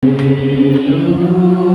You.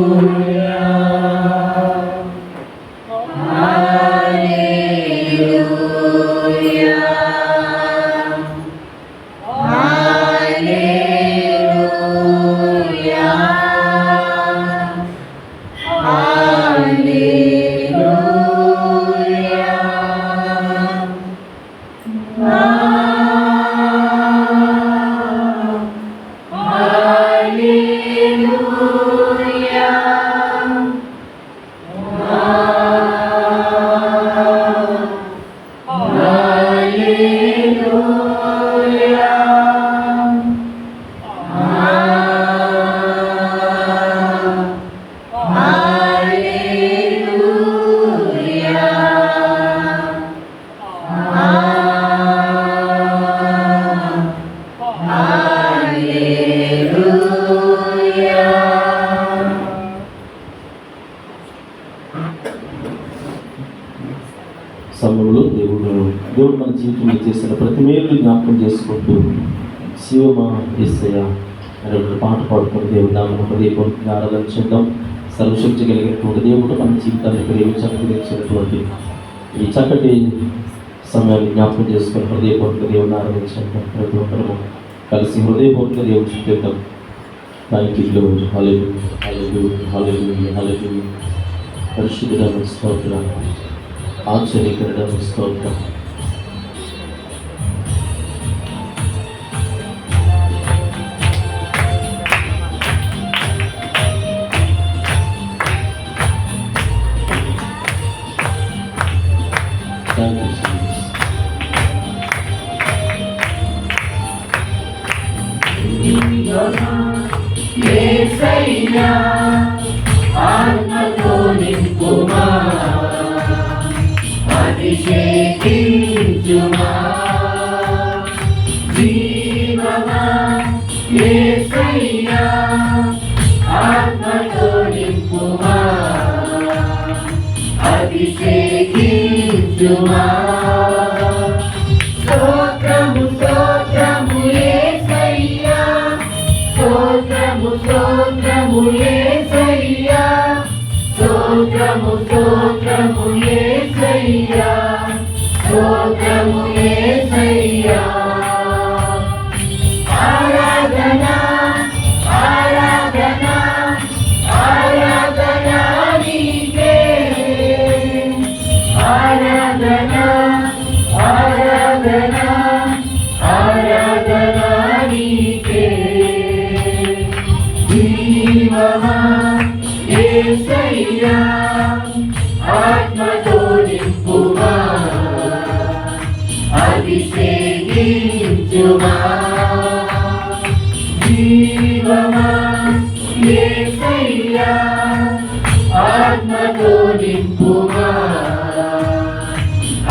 సమయంలో జీవితంలో చేసిన ప్రతి మేలు జ్ఞాపకం చేసుకుంటూ శివమా ఎస్సయ్య అనే పాట పాడుకుని దేవుడు నామను హృదయపూర్వకంగా ఆరాధించుకుందాం సర్వశక్తి కలిగినటువంటి దేవుడు మన జీవితాన్ని ప్రేమించినటువంటి ఈ చక్కటి సమయాన్ని జ్ఞాపకం చేసుకొని హృదయపూర్వక దేవుడిని ఆరాధించడం ప్రతి ఒక్కరము కలిసి హృదయపూర్వక దేవుడు చూపిద్దాం థ్యాంక్ యూ గ్లోరీ హలేదు హల్లెలూయా హల్లెలూయా హల్లెలూయా పరిశుద్ధుడైన స్తోత్రం ఆశ్చర్యకరమైన స్తోత్రం. ఆత్మతో నింపుమా అభిషేకించుమా జీవమా యేసయ్యా ఆత్మతో నింపుమా అభిషేకించుమా స్తోత్రము యేసయ్యా ఆత్మతో నింపుమా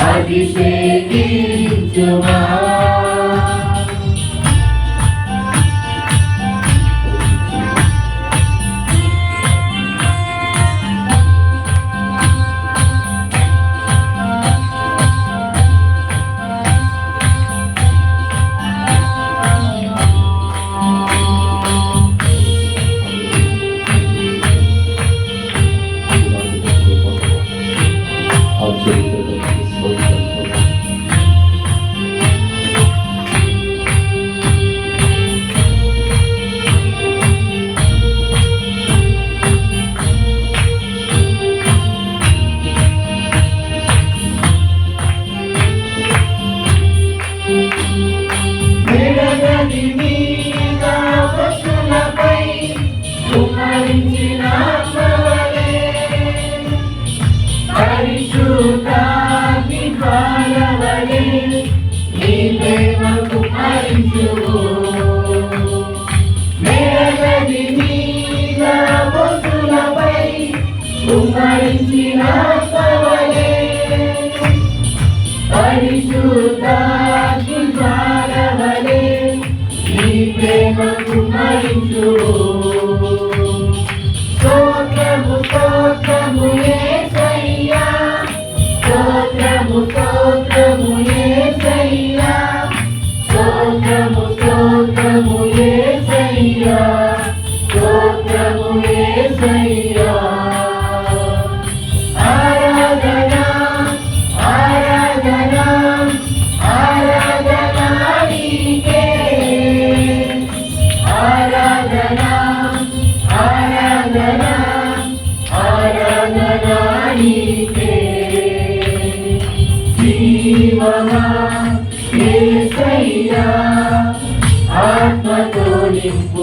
అభిషేకించుమా. மயங்கினார்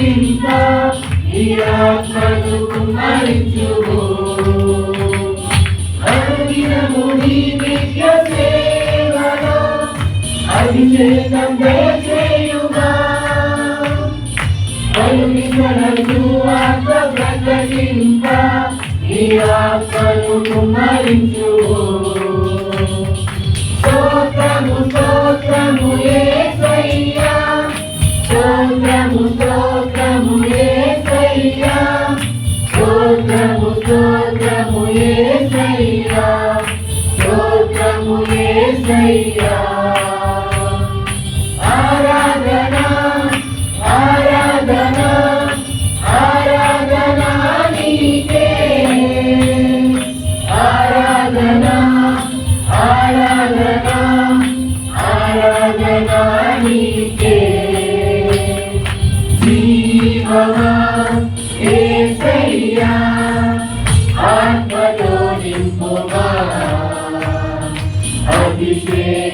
ప్రకటింప ఈ ఆత్మను కుమ్మరించుము అనుదినము నీ సేవలో అభిషేకం ఆత్మ ప్రకటింప ఈ ఆత్మను స్తోత్రము స్తోత్రము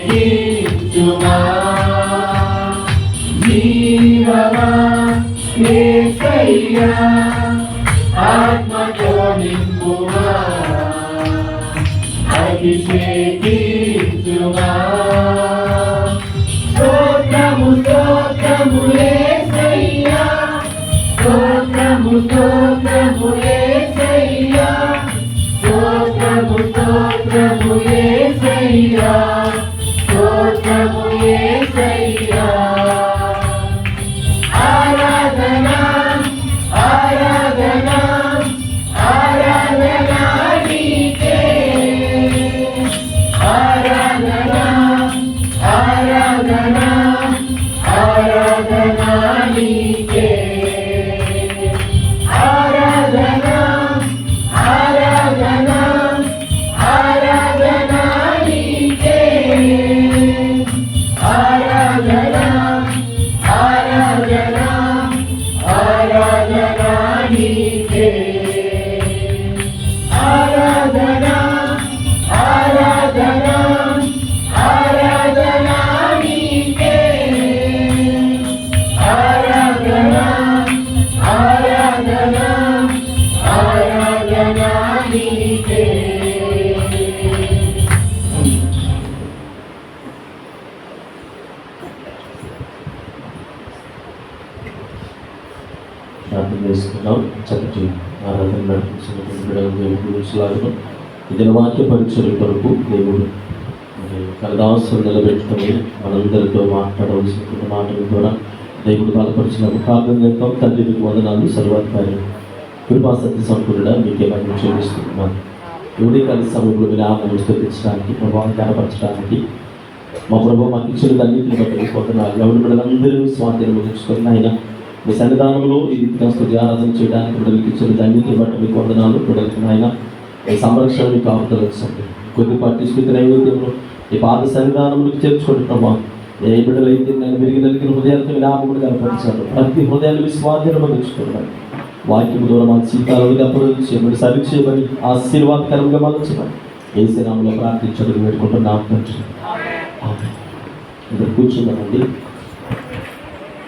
అభిషేకించుమా జీవమా యేసయ్యా ఆత్మతో నింపుమా అభిషేకించుమా స్తోత్రము స్తోత్రము యేసయ్యా స్తోత్రము స్తోత్రము ప్రార్థన చేసుకున్నాం. చక్కటి ఆరాధన నడిపించినటువంటి బిడ్డలు గురించలాగను ఇది వాక్య పరీక్షల కొరకు దేవుడు మరి కలదావసరం నిలబెట్టుకొని మనందరితో మాట్లాడవలసినటువంటి మాటల ద్వారా దేవుడు బలపరిచిన ప్రార్థన చేద్దాం తండ్రి వందనాలు సర్వాధికారి కృపా సత్య సంపూర్ణ మీకే మనం చూపిస్తున్నాను ఎవరి కలిసి సమయంలో మీరు ఆమెను స్థుతించడానికి ప్రభావం కనపరచడానికి మా ప్రభావ మాకు ఇచ్చిన తల్లిని బట్టి పోతున్నారు ఎవరి బిడ్డలందరూ స్వాధీనం ఉంచుకొని ఆయన మీ సన్నిధానంలో ఈ స్థుతి ఆరాధన చేయడానికి బిడ్డలకి ఇచ్చిన ధన్యతను బట్టి మీకు వందనాలు. బిడ్డలకి ఆయన ఈ సంరక్షణ మీకు ఆపుతలొచ్చండి కొద్దిపాటి స్థితి నైవేద్యంలో ఈ పాద సన్నిధానంలోకి చేర్చుకోండి ప్రభా. ఏ బిడ్డలైతే నేను విరిగి నలిగిన హృదయాలతో జ్ఞాపకం కనపరిచాను ప్రతి హృదయాన్ని మీ స్వాధీనం అందించుకున్నాను వాక్యం ద్వారా మన జీవితాలను అప్పుడు సరి చేయమని ఆశీర్వాదకరంగా మలచమని ఏ శ్రీరాములో ప్రార్థించడం పెట్టుకుంటున్నాం కూర్చున్నామండి